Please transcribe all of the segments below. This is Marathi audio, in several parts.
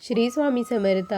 श्री स्वामी समर्थ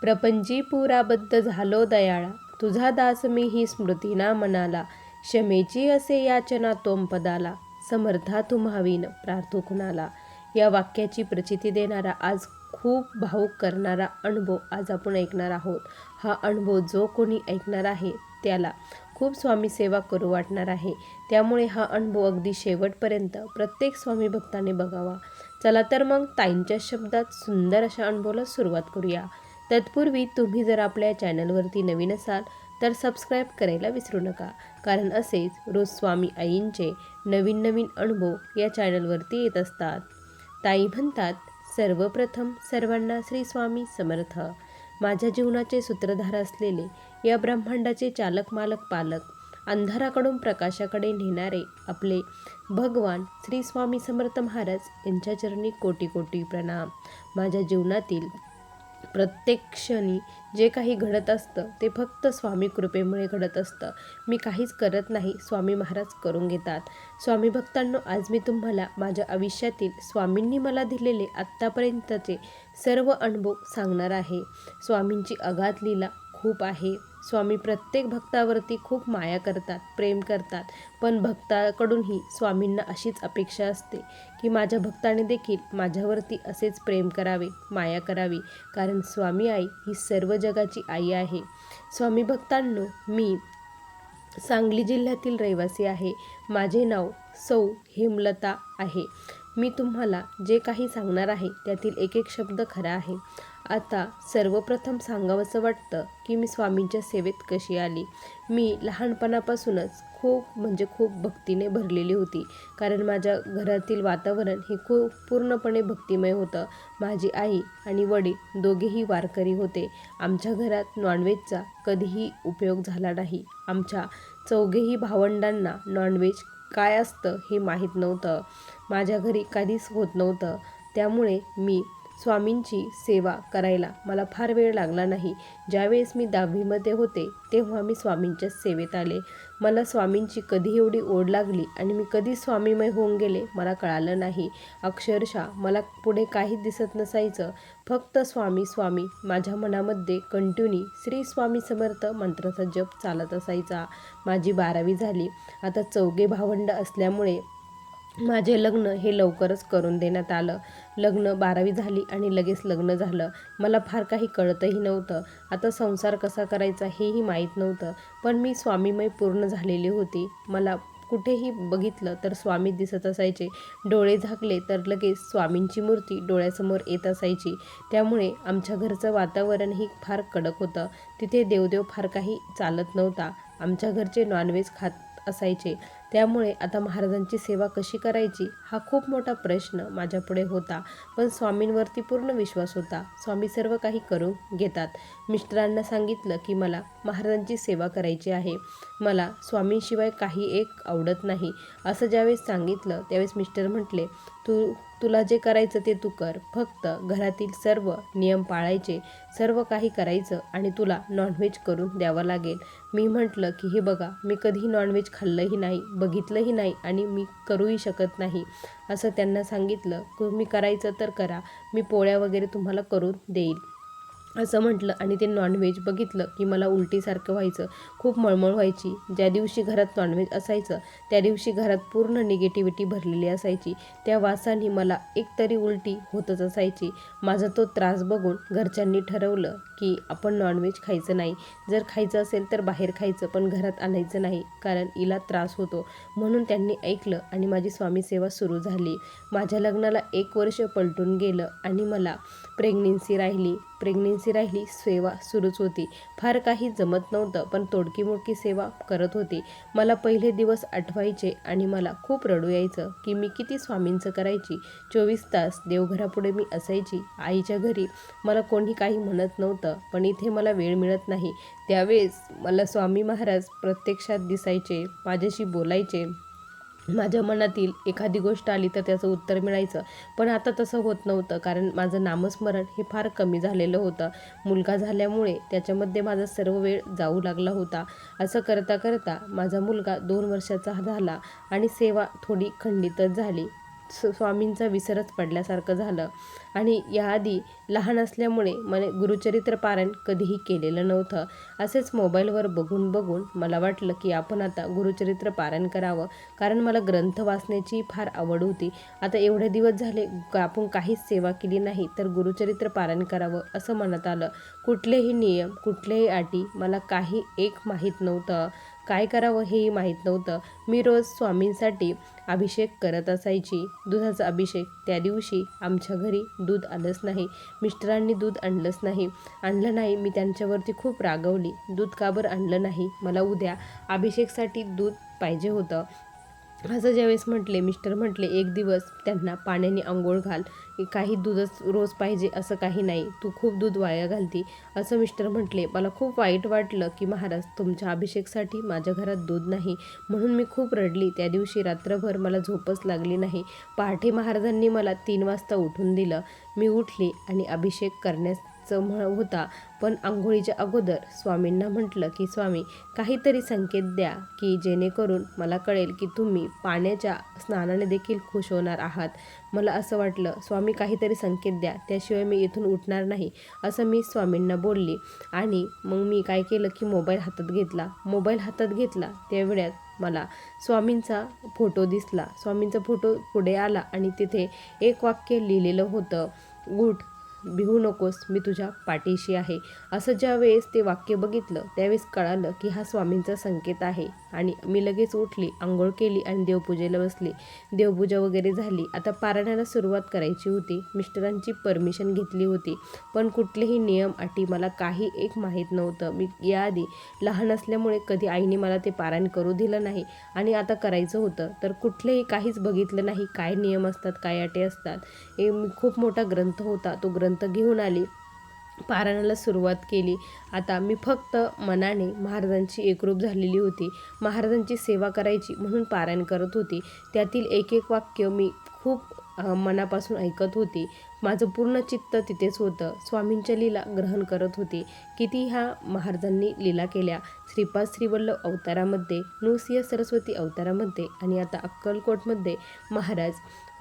प्रपंची पुराबद्ध झालो दयाळा. तुझा दास मी ही स्मृतीना मनाला क्षमेची असे याचना तोम पदाला. समर्था तुम्हावीन प्रार्थो कुणाला या वाक्याची प्रचिती देणारा आज खूप भावूक करणारा अनुभव आज आपण ऐकणार आहोत. हा अनुभव जो कोणी ऐकणार आहे त्याला खूप स्वामी सेवा करू वाटणार आहे. त्यामुळे हा अनुभव अगदी शेवटपर्यंत प्रत्येक स्वामी भक्ताने बघावा. चला तर मग ताईंच्या शब्दात सुंदर अशा अनुभवाला सुरुवात करूया. तत्पूर्वी तुम्ही जर आपल्या चॅनलवरती नवीन असाल तर सबस्क्राईब करायला विसरू नका. कारण असेच रोज स्वामी आईंचे नवीन नवीन अनुभव या चॅनलवरती येत असतात. ताई म्हणतात सर्वप्रथम सर्वांना श्री स्वामी समर्थ. माझ्या जीवनाचे सूत्रधार असलेले या ब्रह्मांडाचे चालक मालक पालक अंधाराकडून प्रकाशाकडे नेणारे आपले भगवान श्री स्वामी समर्थ महाराज यांच्या चरणी कोटी कोटी प्रणाम. माझ्या जीवनातील प्रत्येक क्षणी जे काही घडत असतं ते फक्त स्वामी कृपेमुळे घडत असतं. मी काहीच करत नाही स्वामी महाराज करून घेतात. स्वामी भक्तांनो आज मी तुम्हाला माझ्या आयुष्यातील स्वामींनी मला दिलेले आत्तापर्यंतचे सर्व अनुभव सांगणार आहे. स्वामींची अगाध लीला खूप आहे. स्वामी प्रत्येक भक्तावरती खूप माया करतात प्रेम करतात. पण भक्ताकडूनही स्वामींना अशीच अपेक्षा असते की माझ्या भक्ताने देखील माझ्यावरती असेच प्रेम करावे माया करावी. कारण स्वामी आई ही सर्व जगाची आई आहे. स्वामी भक्तांनो मी सांगली जिल्ह्यातील रहिवासी आहे. माझे नाव सौ हेमलता आहे. मी तुम्हाला जे काही सांगणार आहे त्यातील एक एक शब्द खरा आहे. आता सर्वप्रथम सांगावंसं वाटतं की मी स्वामींच्या सेवेत कशी आली. मी लहानपणापासूनच खूप म्हणजे खूप भक्तीने भरलेली होती. कारण माझ्या घरातील वातावरण हे खूप पूर्णपणे भक्तिमय होतं. माझी आई आणि वडील दोघेही वारकरी होते. आमच्या घरात नॉनव्हेजचा कधीही उपयोग झाला नाही. आमच्या चौघेही भावंडांना नॉनव्हेज काय असतं हे माहीत नव्हतं. माझ्या घरी कधीच होत नव्हतं. त्यामुळे मी स्वामींची सेवा करायला मला फार वेळ लागला नाही. ज्यावेळेस मी दहावीमध्ये होते तेव्हा मी स्वामींच्या सेवेत आले. मला स्वामींची कधी एवढी ओढ लागली आणि मी कधी स्वामीमय होऊन गेले मला कळालं नाही. अक्षरशः मला पुढे काहीच दिसत नसायचं. फक्त स्वामी स्वामी माझ्या मनामध्ये कंटिन्यू श्री स्वामी समर्थ मंत्राचा जप चालत असायचा. माझी बारावी झाली. आता चौघे भावंड असल्यामुळे माझे लग्न हे लवकरच करून देण्यात आलं. लग्न बारावी झाली आणि लगेच लग्न झालं. मला फार काही कळतही नव्हतं. आता संसार कसा करायचा हेही माहीत नव्हतं. पण मी स्वामीमय पूर्ण झालेली होती. मला कुठेही बघितलं तर स्वामी दिसत असायचे. डोळे झाकले तर लगेच स्वामींची मूर्ती डोळ्यासमोर येत असायची. त्यामुळे आमच्या घरचं वातावरणही फार कडक होतं. तिथे देवदेव फार काही चालत नव्हता. आमच्या घरचे नॉनव्हेज खात असायचे. त्यामुळे आता महाराजांची सेवा कशी करायची हा खूप मोठा प्रश्न माझ्यापुढे होता. पण स्वामींवरती पूर्ण विश्वास होता. स्वामी सर्व काही करून घेतात. मिस्टरांना सांगितलं की मला महाराजांची सेवा करायची आहे. मला स्वामींशिवाय काही एक आवडत नाही. असं ज्यावेळेस सांगितलं त्यावेळेस मिस्टर म्हटले तू तुला जे करायचं ते तू कर. फक्त घरातील सर्व नियम पाळायचे सर्व काही करायचं आणि तुला नॉनव्हेज करून द्यावं लागेल. मी म्हटलं की हे बघा मी कधीही नॉनव्हेज खाल्लंही नाही बघितलंही नाही आणि मी करूही शकत नाही. असं त्यांना सांगितलं. तुम्ही करायचं तर करा. मी पोळ्या वगैरे तुम्हाला करून देईल. असं म्हटलं आणि ते नॉनव्हेज बघितलं की मला उलटीसारखं व्हायचं. खूप मळमळ व्हायची. ज्या दिवशी घरात नॉनव्हेज असायचं त्या दिवशी घरात पूर्ण निगेटिव्हिटी भरलेली असायची. त्या वासाने मला एकतरी उलटी होतच असायची. माझा तो त्रास बघून घरच्यांनी ठरवलं की आपण नॉनव्हेज खायचं नाही. जर खायचं असेल तर बाहेर खायचं पण घरात आणायचं नाही कारण हिला त्रास होतो. म्हणून त्यांनी ऐकलं आणि माझी स्वामी सेवा सुरू झाली. माझ्या लग्नाला एक वर्ष पलटून गेलं आणि मला प्रेग्नेन्सी राहिली. प्रेग्नेन्सी राहिली सेवा सुरूच होती. फार काही जमत नव्हतं पण तोडकी मोडकी सेवा करत होती. मला पहिले दिवस आठवायचे आणि मला खूप रडू यायचं की मी किती स्वामींचं करायची. चोवीस तास देवघरापुढे मी असायची आईच्या घरी. मला कोणी काही म्हणत नव्हतं पण इथे मला वेळ मिळत नाही. त्यावेळेस मला स्वामी महाराज प्रत्यक्षात दिसायचे माझ्याशी बोलायचे. माझ्या मनातील एखादी गोष्ट आली तर त्याचं उत्तर मिळायचं. पण आता तसं होत नव्हतं कारण माझं नामस्मरण हे फार कमी झालेलं होतं. मुलगा झाल्यामुळे त्याच्यामध्ये माझा सर्व वेळ जाऊ लागला होता. असं करता करता माझा मुलगा दोन वर्षाचा झाला आणि सेवा थोडी खंडितच झाली. स्वामींचा विसरच पडल्यासारखं झालं. आणि याआधी लहान असल्यामुळे मला गुरुचरित्र पारायण कधीही केलेलं नव्हतं. असेच मोबाईलवर बघून बघून मला वाटलं की आपण आता गुरुचरित्र पारायण करावं. कारण मला ग्रंथ वाचण्याची फार आवड होती. आता एवढे दिवस झाले आपण काहीच सेवा केली नाही तर गुरुचरित्र पारायण करावं असं म्हणत आलं. कुठलेही नियम कुठलेही अटी मला काही एक माहीत नव्हतं. काय करावं हेही माहीत नव्हतं. मी रोज स्वामींसाठी अभिषेक करत असायची. दुधाचा अभिषेक त्या दिवशी आमच्या घरी दूध आलंच नाही. मिस्टरांनी दूध आणलंच नाही. आणलं नाही मी त्यांच्यावरती खूप रागवली. दूध का बरं आणलं नाही? मला उद्या अभिषेकसाठी दूध पाहिजे होतं. असं ज्यावेळेस म्हटले मिस्टर म्हटले एक दिवस त्यांना पाण्याने आंघोळ घाल काही दूधच रोज पाहिजे असं काही नाही तू खूप दूध वाया घालती. असं मिस्टर म्हटले मला खूप वाईट वाटलं की महाराज तुमच्या अभिषेकसाठी माझ्या घरात दूध नाही म्हणून मी खूप रडली. त्या दिवशी रात्रभर मला झोपच लागली नाही. पहाटे महाराजांनी मला तीन वाजता उठून दिलं. मी उठली आणि अभिषेक करण्यास चमळ होता. पण आंघोळीच्या अगोदर स्वामींना म्हटलं की स्वामी काहीतरी संकेत द्या की जेणेकरून मला कळेल की तुम्ही पाण्याच्या स्नानाने देखील खुश होणार आहात. मला असं वाटलं स्वामी काहीतरी संकेत द्या. त्याशिवाय मी इथून उठणार नाही. असं मी स्वामींना बोलली. आणि मग मी काय केलं की मोबाईल हातात घेतला. मोबाईल हातात घेतला. त्यावेळेत मला स्वामींचा फोटो दिसला. स्वामींचा फोटो पुढे आला आणि तिथे एक वाक्य लिहिलेलं होतं. गुट भिवू नकोस मी तुझ्या पाठीशी आहे. असं ज्या वेळेस ते वाक्य बघितलं त्यावेळेस कळालं की हा स्वामींचा संकेत आहे. आणि मी लगेच उठली आंघोळ केली आणि देवपूजेला बसली. देवपूजा वगैरे झाली. आता पारायणाला सुरुवात करायची होती. मिस्टरांची परमिशन घेतली होती. पण कुठलेही नियम अटी मला काही एक माहीत नव्हतं. मी याआधी लहान असल्यामुळे कधी आईने मला ते पारायण करू दिलं नाही. आणि आता करायचं होतं. तर कुठलेही काहीच बघितलं नाही. काय नियम असतात काय अटी असतात. हे खूप मोठा ग्रंथ होता. तो ग्रंथ घेऊन आली. पारायणाला सुरुवात केली. आता मी फक्त मनाने महाराजांची एकरूप झालेली होती. महाराजांची सेवा करायची म्हणून पारायण करत होती. त्यातील एक एक वाक्य मी खूप मनापासून ऐकत होती. माझं पूर्ण चित्त तिथेच होतं. स्वामींच्या लीला ग्रहण करत होती. किती ह्या महाराजांनी लीला केल्या. श्रीपाद श्रीवल्लभ अवतारामध्ये नृसिंह सरस्वती अवतारामध्ये आणि आता अक्कलकोटमध्ये महाराज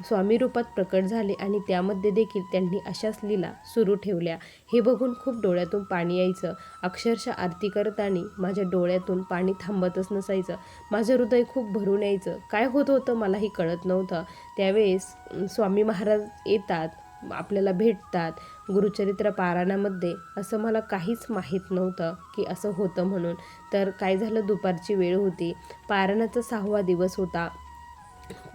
स्वामी रूपात प्रकट झाले आणि त्यामध्ये देखील त्यांनी अशाच लीला सुरू ठेवल्या. हे बघून खूप डोळ्यातून पाणी यायचं. अक्षरशः आरती करताना माझ्या डोळ्यातून पाणी थांबतच नसायचं. माझं हृदय खूप भरून यायचं. काय होत होतं मलाही कळत नव्हतं. त्यावेळेस स्वामी महाराज येतात आपल्याला भेटतात. गुरुचरित्र पारायणामध्ये असं मला काहीच माहीत नव्हतं की असं होतं म्हणून. तर काय झालं दुपारची वेळ होती. पारायणाचा सहावा दिवस होता.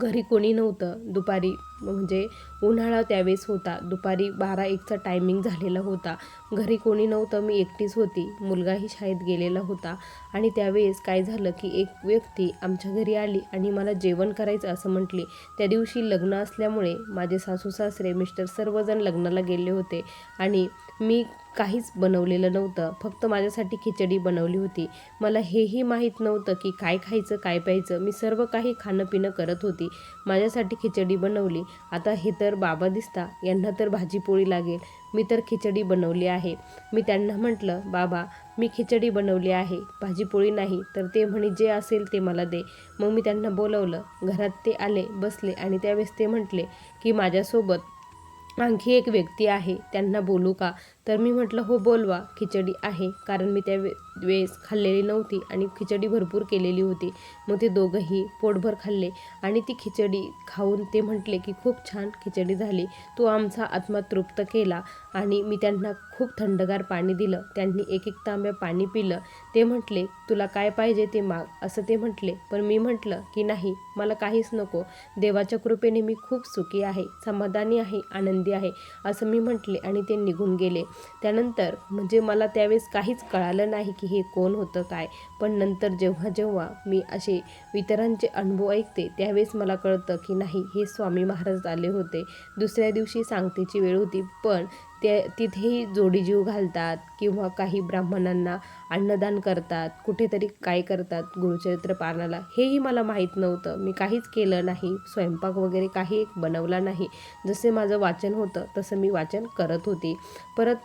घरी कोणी नव्हतं. दुपारी म्हणजे उन्हाळा त्यावेळेस होता. दुपारी बारा एकचा टायमिंग झालेला होता. घरी कोणी नव्हतं मी एकटीच होती. मुलगाही शाळेत गेलेला होता. आणि त्यावेळेस काय झालं की एक व्यक्ती आमच्या घरी आली आणि मला जेवण करायचं असं म्हटली. त्या दिवशी लग्न असल्यामुळे माझे सासू सासरे मिस्टर सर्वजण लग्नाला गेले होते आणि मी काहीच बनवलेलं नव्हतं. फक्त माझ्यासाठी खिचडी बनवली होती. मला हेही माहीत नव्हतं की काय खायचं काय प्यायचं. मी सर्व काही खाणं पिणं करत होती. माझ्यासाठी खिचडी बनवली. आता हे तर बाबा दिसता यांना तर भाजीपोळी लागेल. मी तर खिचडी बनवली आहे. मी त्यांना म्हटलं बाबा मी खिचडी बनवली आहे. भाजीपोळी नाही तर ते म्हणे जे असेल ते मला दे. मग मी त्यांना बोलवलं. घरात ते आले बसले आणि त्यावेळेस ते म्हटले की माझ्यासोबत आणखी एक व्यक्ती आहे. त्यांना बोलू का? तर मी म्हटलं हो बोलवा खिचडी आहे. कारण मी त्या वे वेळेस खाल्लेली नव्हती आणि खिचडी भरपूर केलेली होती. मग ते दोघंही पोटभर खाल्ले आणि ती खिचडी खाऊन ते म्हटले की खूप छान खिचडी झाली. तू आमचा आत्मा तृप्त केला. आणि मी त्यांना खूप थंडगार पाणी दिलं. त्यांनी एक एक तांब्या पाणी पिलं. ते म्हटले तुला काय पाहिजे ते माग. असं ते म्हटले. पण मी म्हटलं की नाही मला काहीच नको. देवाच्या कृपेने मी खूप सुखी आहे समाधानी आहे आनंदी आहे. असं मी म्हटले आणि ते निघून गेले. त्यानंतर म्हणजे मला त्यावेळेस काहीच कळालं नाही की हे कोण होतं काय. पण नंतर जेव्हा जेव्हा मी असे इतरांचे अनुभव ऐकते त्यावेळेस मला कळतं की नाही हे स्वामी महाराज आले होते. दुसऱ्या दिवशी सांगतेची वेळ होती पण ते तिथेही जोडीजीव घालतात किंवा काही ब्राह्मणांना अन्नदान करतात कुठेतरी काय करतात गुरुचरित्र पारणाला हेही मला माहीत नव्हतं. मी काहीच केलं नाही स्वयंपाक वगैरे काही एक बनवला नाही. जसे माझं वाचन होतं तसं मी वाचन करत होते. परत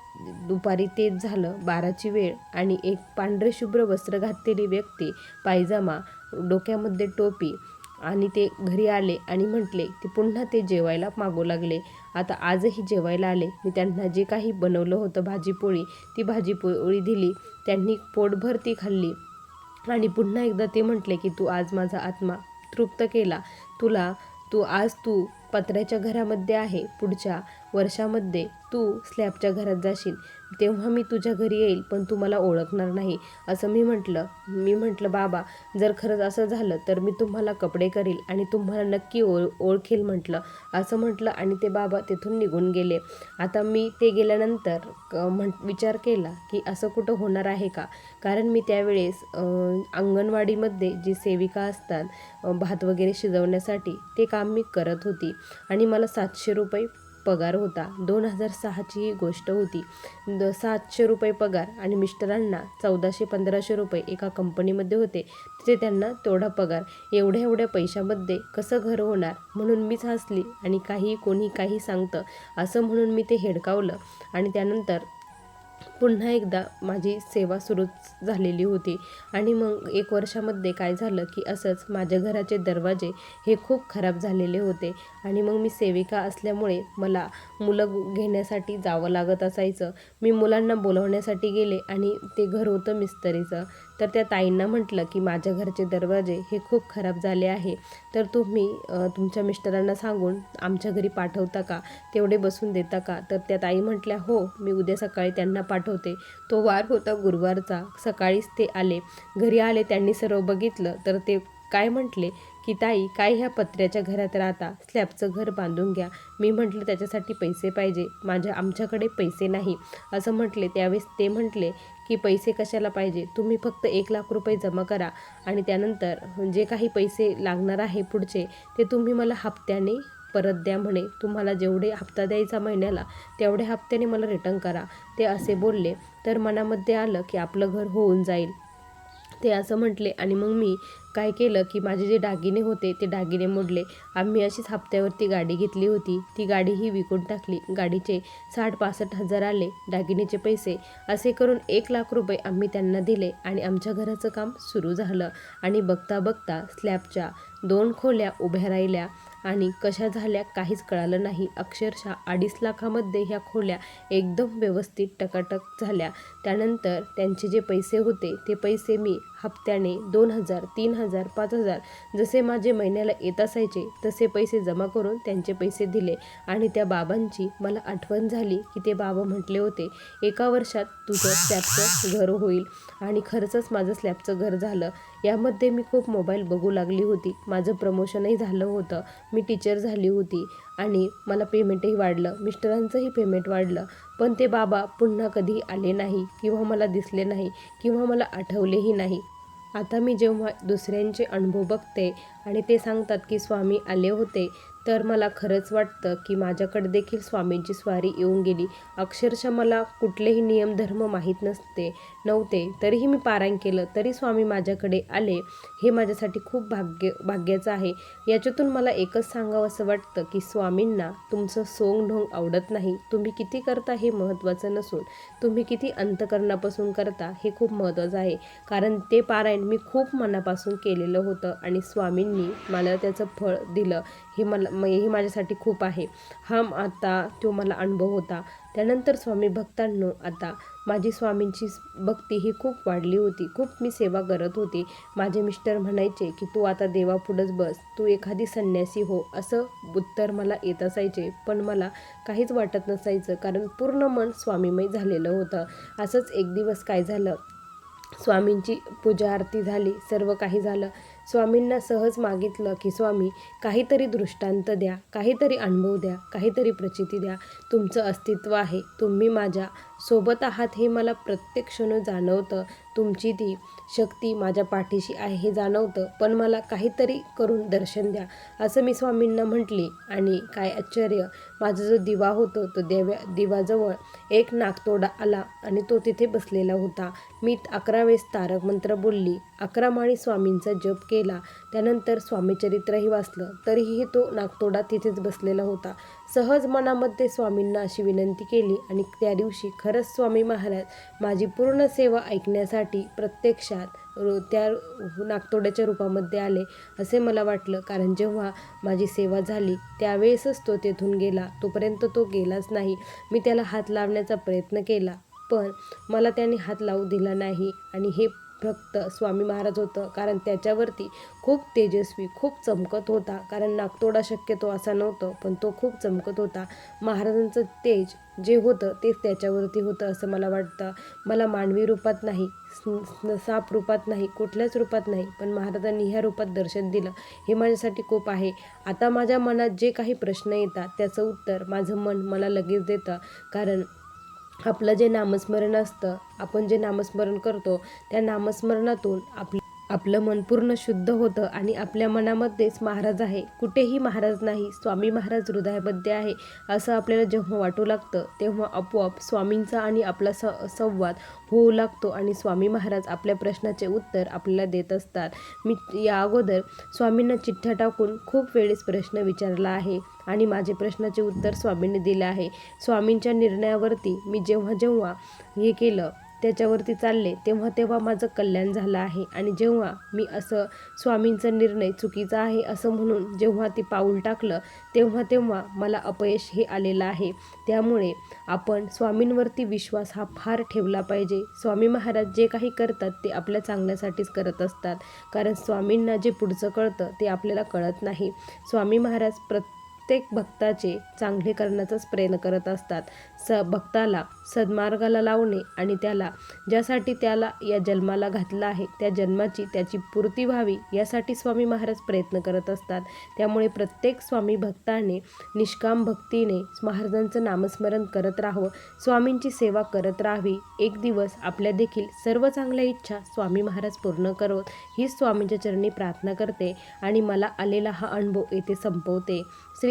दुपारी तेच झालं बाराची वेळ आणि एक पांढरे शुभ्र वस्त्र घात घातलेली व्यक्ती पायजामा डोक्यामध्ये टोपी आणि ते घरी आले आणि म्हटले की पुन्हा ते जेवायला मागू लागले. आता आजही जेवायला आले. मी त्यांना जे काही बनवलं होतं भाजीपोळी ती भाजीपोळी दिली. त्यांनी पोटभर ती खाल्ली. आणि पुन्हा एकदा ते म्हटले की तू आज माझा आत्मा तृप्त केला. तुला तू आज तू पत्र्याच्या घरामध्ये आहे. पुढच्या वर्षामध्ये तू स्लॅबच्या घरात जाशील. तेव्हा मी तुझ्या घरी येईल पण तू मला ओळखणार नाही. असं मी म्हटलं. मी म्हटलं बाबा जर खरंच असं झालं तर मी तुम्हाला कपडे करील आणि तुम्हाला नक्की ओळ ओळखेल म्हटलं. असं म्हटलं आणि ते बाबा तिथून निघून गेले. आता मी ते गेल्यानंतर क- म्हण विचार केला की असं कुठं होणार आहे का? कारण मी त्यावेळेस अंगणवाडीमध्ये जी सेविका असतात भात वगैरे शिजवण्यासाठी ते काम मी करत होती. आणि मला सातशे रुपये पगार होता. दोन हजार सहाची ही गोष्ट होती. द सातशे रुपये पगार आणि मिस्टरांना चौदाशे पंधराशे रुपये एका कंपनीमध्ये होते. तिथे त्यांना तेवढा पगार. एवढ्या एवढ्या पैशामध्ये कसं घर होणार? म्हणून मीच हसली आणि काही कोणी काही सांगतं असं म्हणून मी ते हेडकावलं. आणि त्यानंतर पुन्हा एकदा माझी सेवा सुरूच झालेली होती. आणि मग एक वर्षामध्ये काय झालं की असंच माझ्या घराचे दरवाजे हे खूप खराब झालेले होते. आणि मग मी सेविका असल्यामुळे मला मुलं घेण्यासाठी जावं लागत असायचं. मी मुलांना बोलवण्यासाठी गेले आणि ते घर होतं मिस्त्रीचं. तर त्या ताईंना म्हटलं की माझ्या घरचे दरवाजे हे खूप खराब झाले आहे. तर तुम्ही तुमच्या मिस्टरांना सांगून आमच्या घरी पाठवता का? तेवढे बसून देता का? तर त्या ताई म्हटल्या हो मी उद्या सकाळी त्यांना होते. तो वार होता गुरुवारचा. सकाळीच ते आले. घरी आले त्यांनी सर्व बघितलं. तर ते काय म्हटले? की ताई काय ह्या पत्र्याच्या घरात राहता? स्लॅबचं घर बांधून घ्या. मी म्हटलं त्याच्यासाठी पैसे पाहिजे. माझ्या आमच्याकडे पैसे नाही. असं म्हटले. त्यावेळेस ते म्हटले की पैसे कशाला पाहिजे? तुम्ही फक्त एक लाख रुपये जमा करा. आणि त्यानंतर जे काही पैसे लागणार आहे पुढचे ते तुम्ही मला हप्त्याने परत द्या म्हणे. तुम्हाला जेवढे हप्ता द्यायचा महिन्याला तेवढ्या हप्त्याने मला रिटर्न करा. ते असे बोलले. तर मनामध्ये आलं की आपलं घर होऊन जाईल. ते असं म्हटले आणि मग मी काय केलं की माझे जे दागिने होते ते दागिने मोडले. आम्ही अशीच हप्त्यावरती गाडी घेतली होती. ती गाडीही विकून टाकली. गाडीचे साठ पासष्ट हजार आले दागिनेचे पैसे. असे करून एक लाख रुपये आम्ही त्यांना दिले आणि आमच्या घराचं काम सुरू झालं. आणि बघता बघता स्लॅबच्या दोन खोल्या उभ्या राहिल्या. आणि कशा झाल्या काहीच कळालं नाही. अक्षरशः अडीच लाखामध्ये ह्या खोल्या एकदम व्यवस्थित टकाटक झाल्या. त्यानंतर त्यांचे जे पैसे होते ते पैसे मी हप्त्याने दोन हजार तीन हजार पाच हजार जसे माझे महिन्याला येत असायचे तसे पैसे जमा करून त्यांचे पैसे दिले. आणि त्या बाबांची मला आठवण झाली की ते बाबा म्हटले होते एका वर्षात तुझं स्लॅबचं घर होईल आणि खरंच माझं स्लॅबचं घर झालं. यामध्ये मी खूप मोबाईल बघू लागली होती. माझं प्रमोशनही झालं होतं. मी टीचर झाली होती आणि मला पेमेंटही वाढलं. मिस्टरांचंही पेमेंट वाढलं. पण ते बाबा पुन्हा कधी आले नाही किंवा मला दिसले नाही किंवा मला आठवलेही नाही. आता मी जेव्हा दुसऱ्यांचे अनुभव बघते आणि ते सांगतात की स्वामी आले होते तर मला खरंच वाटतं की माझ्याकडे देखील स्वामींची स्वारी येऊन गेली. अक्षरशः मला कुठलेही नियम धर्म माहीत नसते नव्हते. तरीही मी पारायण केलं. तरी स्वामी माझ्याकडे आले. हे माझ्यासाठी खूप भाग्य भाग्याचं आहे. याच्यातून मला एकच सांगावं असं वाटतं की स्वामींना तुमचं सोंग ढोंग आवडत नाही. तुम्ही किती करता हे महत्त्वाचं नसून तुम्ही किती अंतकरणापासून करता हे खूप महत्त्वाचं आहे. कारण ते पारायण मी खूप मनापासून केलेलं होतं आणि स्वामींनी मला त्याचं फळ दिलं. हे मला म- हे माझ्यासाठी खूप आहे. हा आता तो मला अनुभव होता. त्यानंतर स्वामी भक्तांनो आता माझी स्वामींची भक्ती ही खूप वाढली होती. खूप मी सेवा करत होती. माझे मिस्टर म्हणायचे की तू आता देवापुढंच बस. तू एखादी संन्यासी हो. असं उत्तर मला येत असायचे. पण मला काहीच वाटत नसायचं. कारण पूर्ण मन स्वामीमय झालेलं होतं. असंच एक दिवस काय झालं? स्वामींची पूजा आरती झाली. सर्व काही झालं. स्वामींना सहज मागितलं की स्वामी काहीतरी दृष्टांत द्या काहीतरी अनुभव द्या काहीतरी प्रचिती द्या. तुमचं अस्तित्व आहे. तुम्ही माझ्या सोबत आहात हे मला प्रत्येक क्षण जाणवतं. तुमची ती शक्ती माझ्या पाठीशी आहे हे जाणवतं. पण मला काहीतरी करून दर्शन द्या. असं मी स्वामींना म्हटले. आणि काय आश्चर्य! माझा जो दिवा होतो तो देव्या दिवाजवळ एक नागतोडा आला आणि तो तिथे बसलेला होता. मी अकरा वेळेस तारक मंत्र बोलली. अकरा माळी स्वामींचा जप केला. केला. त्यानंतर स्वामीचरित्रही वाचलं. तरीही तो नागतोडा तिथेच बसलेला होता. सहज मनामध्ये स्वामींना अशी विनंती केली आणि त्या दिवशी खरंच स्वामी महाराज माझी पूर्ण सेवा ऐकण्यासाठी प्रत्यक्षात रो- त्या नागतोड्याच्या रूपामध्ये आले असे मला वाटलं. कारण जेव्हा माझी सेवा झाली त्यावेळेसच तो तेथून गेला. तोपर्यंत तो गेलाच नाही. मी त्याला हात लावण्याचा प्रयत्न केला. पण मला त्याने हात लावू दिला नाही आणि हे फक्त स्वामी महाराज होतं. कारण त्याच्यावरती खूप तेजस्वी खूप चमकत होता. कारण नागतोडा शक्यतो असा नव्हतं पण तो खूप चमकत होता. महाराजांचं तेज जे होतं तेच त्याच्यावरती होतं असं मला वाटतं. मला मानवी रूपात नाही साप रूपात नाही कुठल्याच रूपात नाही पण महाराजांनी ह्या रूपात दर्शन दिलं. हे माझ्यासाठी खूप आहे. आता माझ्या मनात जे काही प्रश्न येतात त्याचं उत्तर माझं मन मला लगेच देतं. कारण आपलं जे नामस्मरण असतं आपण जे नामस्मरण करतो त्या नामस्मरणातून आपलं आपलं मन पूर्ण शुद्ध होतं आणि आपल्या मनामध्येच महाराज आहे. कुठेही महाराज नाही स्वामी महाराज हृदयामध्ये आहे असं आपल्याला जेव्हा वाटू लागतं तेव्हा आपोआप स्वामींचा आणि आपला स संवाद होऊ लागतो आणि स्वामी महाराज आपल्या प्रश्नाचे उत्तर आपल्याला देत असतात. मी या अगोदर स्वामींना चिठ्ठ्या टाकून खूप वेळेस प्रश्न विचारला आहे. आणि माझे प्रश्नाचे उत्तर स्वामींनी दिले आहे. स्वामींच्या निर्णयावरती मी जेव्हा जेव्हा हे केलं त्याच्यावरती चालले तेव्हा तेव्हा माझं कल्याण झालं आहे. आणि जेव्हा मी असं स्वामींचा निर्णय चुकीचा आहे असं म्हणून जेव्हा ते पाऊल टाकलं तेव्हा तेव्हा मला अपयश हे आलेलं आहे. त्यामुळे आपण स्वामींवरती विश्वास हा फार ठेवला पाहिजे. स्वामी महाराज जे काही करतात ते आपल्या चांगल्यासाठीच करत असतात. कारण स्वामींना जे पुढचं कळतं ते आपल्याला कळत नाही. स्वामी महाराज प्रत्येक प्रत्येक भक्ताचे चांगले करण्याचाच प्रयत्न करत असतात. स भक्ताला सद्मार्गाला लावणे आणि त्याला ज्यासाठी त्याला या जन्माला घातलं आहे त्या जन्माची त्याची पूर्ती व्हावी यासाठी स्वामी महाराज प्रयत्न करत असतात. त्यामुळे प्रत्येक स्वामी भक्ताने निष्काम भक्तीने महाराजांचं नामस्मरण करत राहावं स्वामींची सेवा करत राहावी. एक दिवस आपल्या देखील सर्व चांगल्या इच्छा स्वामी महाराज पूर्ण करोत. हीच स्वामींच्या चरणी प्रार्थना करते आणि मला आलेला हा अनुभव येथे संपवते. श्री